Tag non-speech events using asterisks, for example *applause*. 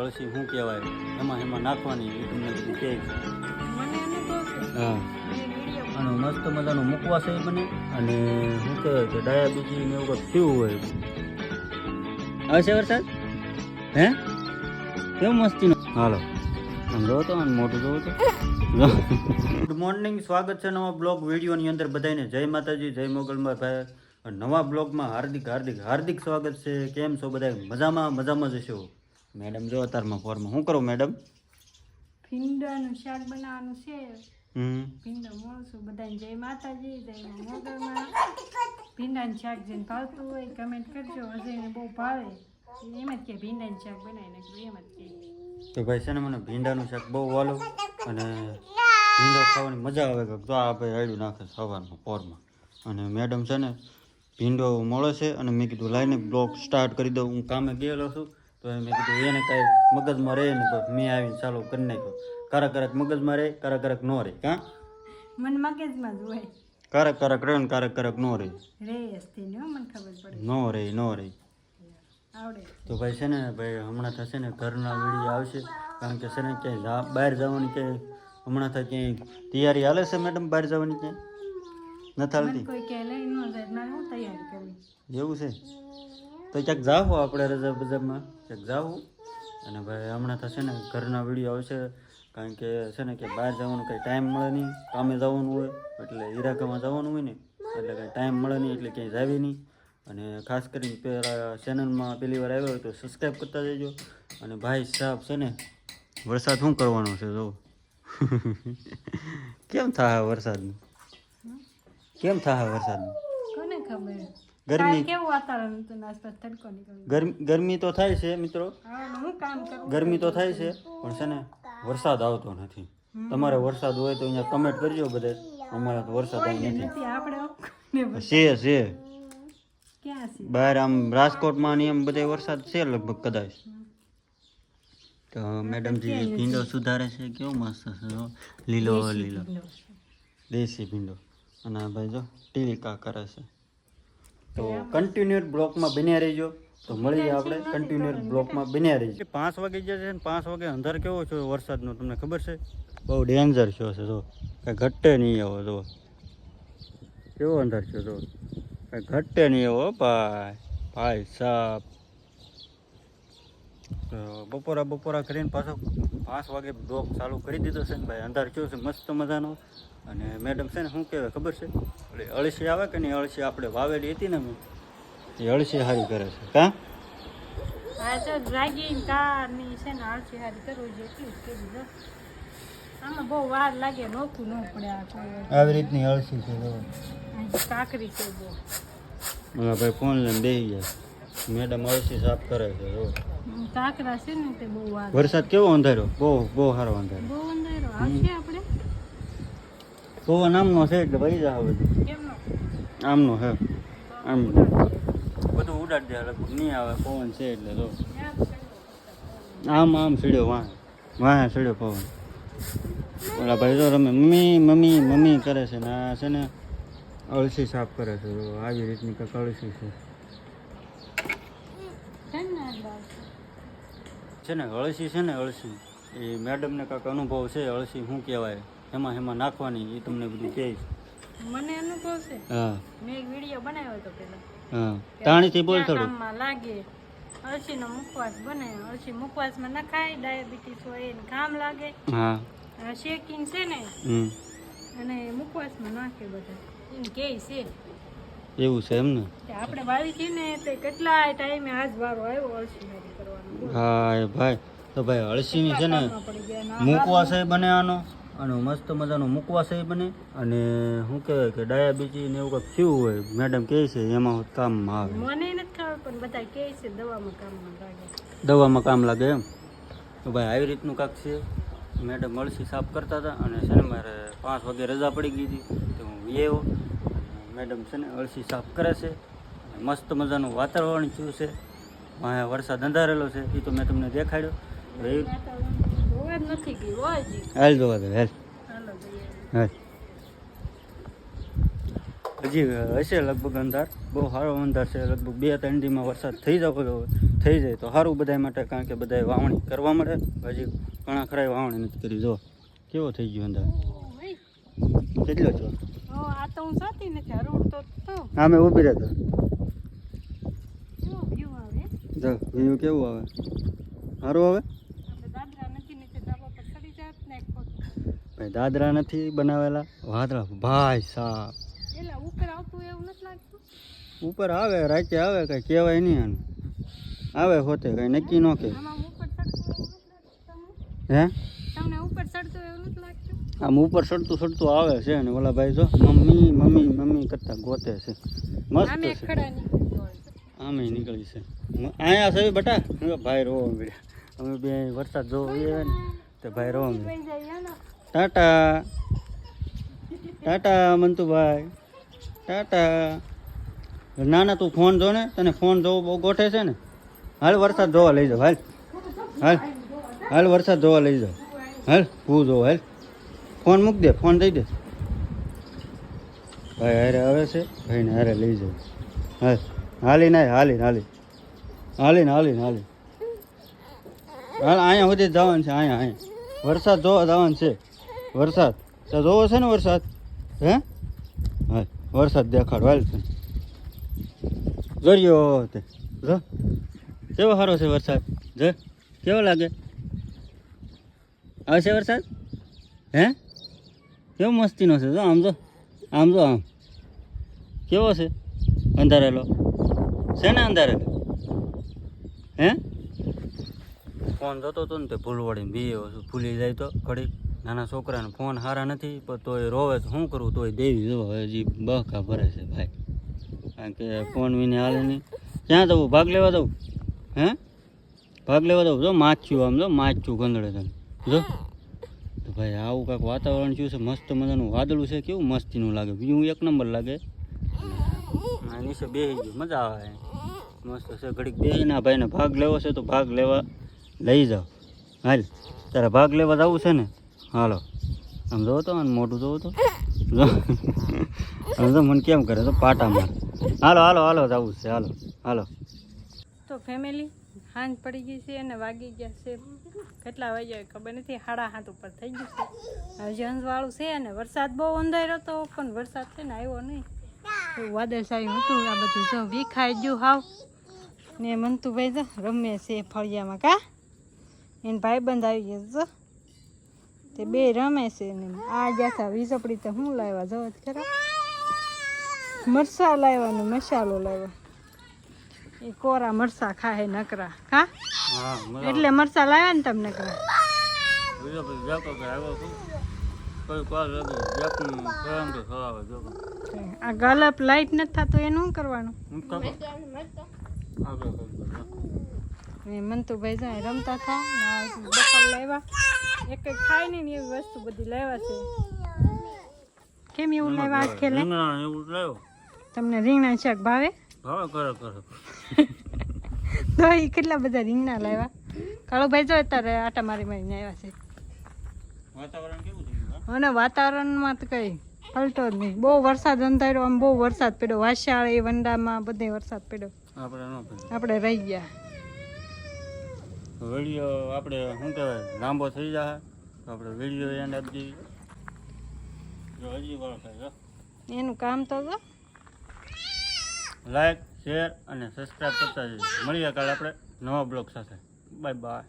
અળસી શું કહેવાય? એમાં એમાં નાખવાની એ તમને બધું કહે છે. મને છે. હા. અને મસ્ત મજાનું મૂકવા છે બને. અને શું કહેવાય કે ડાયાબિટીસ ને એવું થયું હોય. આવશે વરસાદ? હે? કેવું મસ્તીનો? હાલો. આમ જો તો આમ મોટું જોવું તો. ગુડ મોર્નિંગ સ્વાગત છે નવા બ્લોગ વિડીયોની અંદર બધાને જય માતાજી જય મોગલમાં ભાઈ. નવા બ્લોગમાં હાર્દિક હાર્દિક હાર્દિક સ્વાગત છે. કેમ છો બધા મજામાં મજામાં જ છો મેડમ જો અતારમાં ફોરમાં શું કરો મેડમ? ભીંડાનું શાક બનાવવાનું છે. હમ. ભીંડા મળશું બધાને જય માતાજી જય મોગલમાં. ભીંડાનું શાક જેને ભાવતું હોય કમેન્ટ કરજો. હજઈને બહુ ભાવે. એમ જ કે ભીંડાનું શાક બનાવી નાખજો એમ જ કે. તો ભાઈ છે ને મને ભીંડાનું શાક બહુ વાલું અને ભીંડો ખાવાની મજા આવે કે તો આ ભાઈ આડું નાખે સવારમાં પોરમાં. અને મેડમ છે ને ભીંડો મળે છે અને મેં કીધું લાઈને બ્લોગ સ્ટાર્ટ કરી દઉં. હું કામે ગયેલો છું. તો એમ મેં કીધું એને કાંઈ મગજમાં રહે ને તો મેં આવીને ચાલુ કરી નાખ્યો. કારક કારક મગજમાં રહે કારક કારક ન રહે. કાં? મન મગજમાં જ હોય. કારક કારક રહે ને કારક કારક નો રહે. ને હો, ખબર પડે. ન રહે નો રહે. તો ભાઈ છે ને ભાઈ હમણાં થશે ને ઘરના વીડિયો આવશે. કારણ કે છે ને ક્યાંય બહાર જવાની ક્યાંય હમણાં થાય ક્યાંય તૈયારી હાલે છે મેડમ બહાર જવાની ક્યાંય? નથી હાલતી? કે એવું છે? તો ક્યાંક જાવું આપણે રજા બજારમાં? ક્યાંક જાવું અને ભાઈ હમણાં તો છે ને ઘરના વીડિયો આવશે કારણ કે છે ને કે બહાર જવાનું કંઈ ટાઈમ મળે નહીં. કામે જવાનું હોય એટલે ઈરાકામાં જવાનું હોય ને એટલે કંઈ ટાઈમ મળે નહીં એટલે ક્યાંય જાવી નહીં. અને ખાસ કરીને પેલા ચેનલમાં પહેલી વાર આવ્યો હોય તો સબસ્ક્રાઈબ કરતા જજો. અને ભાઈ સાહેબ છે ને વરસાદ શું કરવાનો છે જો *laughs* કેમ થાય વરસાદનું? કેમ થાય વરસાદનું? કોને ખબર? ગરમી કેવું વાતાવરણ હતું આસપાસ તડકો નીકળ્યો. ગરમી ગરમી તો થાય છે મિત્રો. હું કામ કરું? ગરમી તો થાય છે પણ છે ને વરસાદ આવતો નથી. તમારે વરસાદ હોય તો અહીંયા કમેન્ટ કરજો બધે. અમારે તો વરસાદ આવી નથી. આપણે છે છે. બહાર આમ રાજકોટમાં ને એમ બધે વરસાદ છે લગભગ કદાચ. તો મેડમજી ભીંડો સુધારે છે કેવો મસ્ત છે લીલો લીલો. દેશી ભીંડો. અને આ ભાઈ જો ટીલિકા કરે છે. તો કન્ટિન્યુઅર બ્લોકમાં બન્યા રહીજો. તો મળીએ આપણે કન્ટિન્યુઅર બ્લોકમાં બન્યા રહીએ પાંચ વાગે જે છે ને પાંચ વાગે અંધાર કેવો છે વરસાદનો તમને ખબર છે? બહુ ડેન્જર છે છે જો. કાંઈ ઘટે નહીં આવો જો. કેવો અંધાર છે જો. કાંઈ ઘટે નહીં આવો ભાઈ. ભાઈ સાહેબ બપોરા બપોરા કરીને પાછો પાંચ વાગે બ્લોક ચાલુ કરી દીધો છે ને ભાઈ. અંધાર કેવો છે મસ્ત મજાનો. અને મેડમ છે ને શું કહેવાય ખબર છે? એટલે અળસી આવે કે નહીં? અળસી આપણે વાવેલી હતી ને મેં એ અળસી સારી કરે છે. કાં? આ તો ડ્રાગિંગ કારની છે ને આળસી હારી કરવું છે એટલું જ કરી દો આમાં બહુ વાર લાગે નોખું ન પડે આ કોઈ આવી રીતની અળસી છે કાકરી છે ભાઈ ફોન લઈને બેસી ગયા. મેડમ અળસી સાફ કરે છે જો. કાકરા છે ને તે બહુ વાર વરસાદ કેવો અંધારો બહુ બહુ સારો બહુ અંધારો આવશે આપણે? પવન આમનો છે એટલે ભાઈ જા બધું. કેમનો? આમનો છે. આમ. બધું ઉડાડ દે લગભગ નહીં આવે. પવન છે એટલે જો. આમ આમ સીડ્યો વાહ. વાહ સીડ્યો પવન. ઓલા ભાઈ જો રમે મમ્મી મમ્મી મમ્મી કરે છે ને આ છે ને અળસી સાફ કરે છે આવી રીતની કંઈક અળસી છે. છે ને અળસી છે ને અળસી. એ મેડમને કાંક અનુભવ છે અળસી શું કહેવાય? એમાં એમાં નાખવાની એ તમને બધું કહે મને અનુભવ છે? હા. મેં એક વીડિયો બનાવ્યો હતો પેલા. હા. તાણીથી બોલ થોડું લાગે અળસીનો મુખવાસ બને. અળસી મુખવાસમાં નખાય ડાયાબિટીસ હોય એને કામ લાગે. હા. શેકિંગ છે ને અને મુખવાસમાં નાખે બધા. એને કે છે એવું છે એમ ને આપણે વાવી હતી ને તે કેટલા ટાઈમે આજ વારો આવ્યો કરવાનો. હા ભાઈ. તો ભાઈ અળસીની છે ને કામમાં પડી ગયા ના મુકવાસ એ બને આનો અને મસ્ત મજાનો મૂકવા સહી બને અને શું કહેવાય કે ડાયાબિટી ને એવું કંઈક થયું હોય મેડમ કહે છે એમાં કામમાં આવે. મને નથી ખબર પણ બધા કહે છે દવામાં કામમાં લાગે. દવામાં કામ લાગે એમ? તો ભાઈ આવી રીતનું કાંક છે. મેડમ અળસી સાફ કરતા હતા અને છે ને મારે પાંચ વાગે રજા પડી ગઈ હતી તો હું આવ્યો. મેડમ છે ને અળસી સાફ કરે છે. મસ્ત મજાનું વાતાવરણ થયું છે. વાંહે વરસાદ અંધારેલો છે. એ તો મેં તમને દેખાડ્યો. હાલ જોવા દે, હાલ. હાલ. હજી હશે લગભગ અંધાર. બહુ સારો અંધાર છે. લગભગ બે ત્રણ દીમાં વરસાદ થઈ જવો થઈ જાય. તો સારું બધા માટે, કારણ કે બધા વાવણી કરવા મળે. હજી ઘણા ખરા વાવણી નથી કરી. જો, કેવો થઈ ગયો અંધાર? કેટલો છો? તો હું સાતી નથી તો ઊભી રહેતો. કેવો વ્યૂ આવે? જો વ્યૂ કેવું આવે? સારું આવે? દાદરા નથી. ભાઈ દાદરા બનાવેલા? વાદળા ભાઈ સાહેબ એલા ઉપર આવતું એવું નથી લાગતું? ઉપર આવે રાતે આવે કઈ કહેવાય નહીં આનું. આવે હોતે કઈ નક્કી ન કે હે? તમને ઉપર ચડતું એવું નથી આમ ઉપર સડતું સડતું આવે છે ને ઓલા ભાઈ જો મમ્મી મમ્મી મમ્મી કરતા ગોતે છે. મસ્ત છે. આમે નીકળી છે. અહીંયા છે બટા? ભાઈ રોવા મળ્યા અમે બે વરસાદ જોવો ને તો ભાઈ રોવા મળ્યા. ટાટા. ટાટા મંતુભાઈ. ટાટા. ના ના તું ફોન જો ને તને ફોન જોવો બહુ ગોઠે છે ને. હાલ વરસાદ જોવા લઈ જાઓ હાલ. હાલ. હાલ વરસાદ જોવા લઈ જાઓ. હાલ હું જોવો હાલ. ફોન મૂક દે, ફોન દઈ દે. ભાઈ, હારે આવે છે? ભાઈને હારે લઈ જાઓ હાલ હાલી ના હાલી હાલી. હાલી ને હાલી. હાલી હાલ અહીંયા સુધી જવાનું છે, અહીંયા અહીંયા. વરસાદ જોવા જવાનું છે. વરસાદ. તો જોવો છે ને વરસાદ? હે? હા વરસાદ દેખાડ વાલ છે જોયો તે. જો. કેવો સારો છે વરસાદ? જો. કેવો લાગે? આવશે વરસાદ? હે? કેવો મસ્તીનો છે જો આમ જો આમ જો આમ. કેવો છે અંધારેલો? છે ને અંધારેલો હે? ફોન જોતો હતો ને તે ભૂલ વળીને બી ભૂલી જાય તો ઘડીક. નાના છોકરાને ફોન સારા નથી, પણ તોય રોવે શું કરવું તોય દેવી જો હજી બહકા ભરે છે ભાઈ. કારણ કે ફોન વિને હાલે નહીં. ક્યાં જવું? ભાગ લેવા જવું? હે? ભાગ લેવા જવું? જો માછ્યું આમ જો માછ્યું ગંદડે તમે જો. ભાઈ આવું કાંઈક વાતાવરણ શું છે મસ્ત મજાનું વાદળું છે કેવું મસ્તીનું લાગે. બીજું એક નંબર લાગે. નીચે બેસી ગયું મજા આવે. મસ્ત છે ઘડીક બેસીના ભાઈને ભાગ લેવો છે તો ભાગ લેવા લઈ જાઓ. હાલ તારે ભાગ લેવા જવું છે ને? હાલો. આમ જોવો તો આને મોટું જોવો તો. જો. આમ તો મને કેમ કરે તો પાટા મારે હાલો હાલો હાલો જવું છે હાલો હાલો. તો ફેમિલી સાંજ પડી ગઈ છે અને વાગી ગયા છે. કેટલા વાગ્યા ખબર નથી. હાડા હાથ ઉપર થઈ ગયું છે. હજી અંજવાળું છે અને વરસાદ બહુ અંધાર્યો હતો, પણ વરસાદ છે ને આવ્યો નહીં. વાદળશાહી હતું. આ બધું જો વિખાઈ ગયું હાવ. ને મંતુભાઈ જો રમે છે ફળિયામાં કા? એને ભાઈબંધ આવી ગયો જો. તે બે રમે છે ને. આ ગયા હતા વીજપડી તો હું લાવ્યા? જો જ ખરા. મરસા લાવ્યા ને મસાલો લાવ્યા. એ કોરા મરસા ખાહે નકરા. હા એટલે મરસા લાવ્યા ને તમને નકરા? બીજો પછી જાકો કે આવ્યો છું કોઈ કોલ લાગે જાકનું ફોન તો ખવાવે જો. આ ગલપ લાઈટ નથી થતો એનું શું કરવાનું? મંતુભાઈ જાય રમતા થાય બકલ લાવ્યા. એક ખાય નહીં ને એવી વસ્તુ બધી લાવ્યા છે. કેમ એવું લાવ્યા આજ ખેલે તમને રીંગણા શાક ભાવે? ભાવે કરો કરો. તો એ કેટલા બધા રીંગણા લાવ્યા? કાળુભાઈ જો અત્યારે આટા મારી મારીને આવ્યા છે. વાતાવરણ કેવું છે અને વાતાવરણમાં તો કઈ પલટો જ નહીં. બહુ વરસાદ અંધાર્યો આમ બહુ વરસાદ પડ્યો. વાસાળી વંડામાં બધે વરસાદ પડ્યો. આપણે આપણે રહી ગયા. વેડિયો આપણે શું કહેવાય લાંબો થઈ જાય તો આપણે વેડિયો એને આપી દઈએ. એનું કામ તો જો. લાઈક શેર અને સબસ્ક્રાઈબ કરતા જઈએ મળીએ કાલે આપણે નવા બ્લોગ સાથે. Bye bye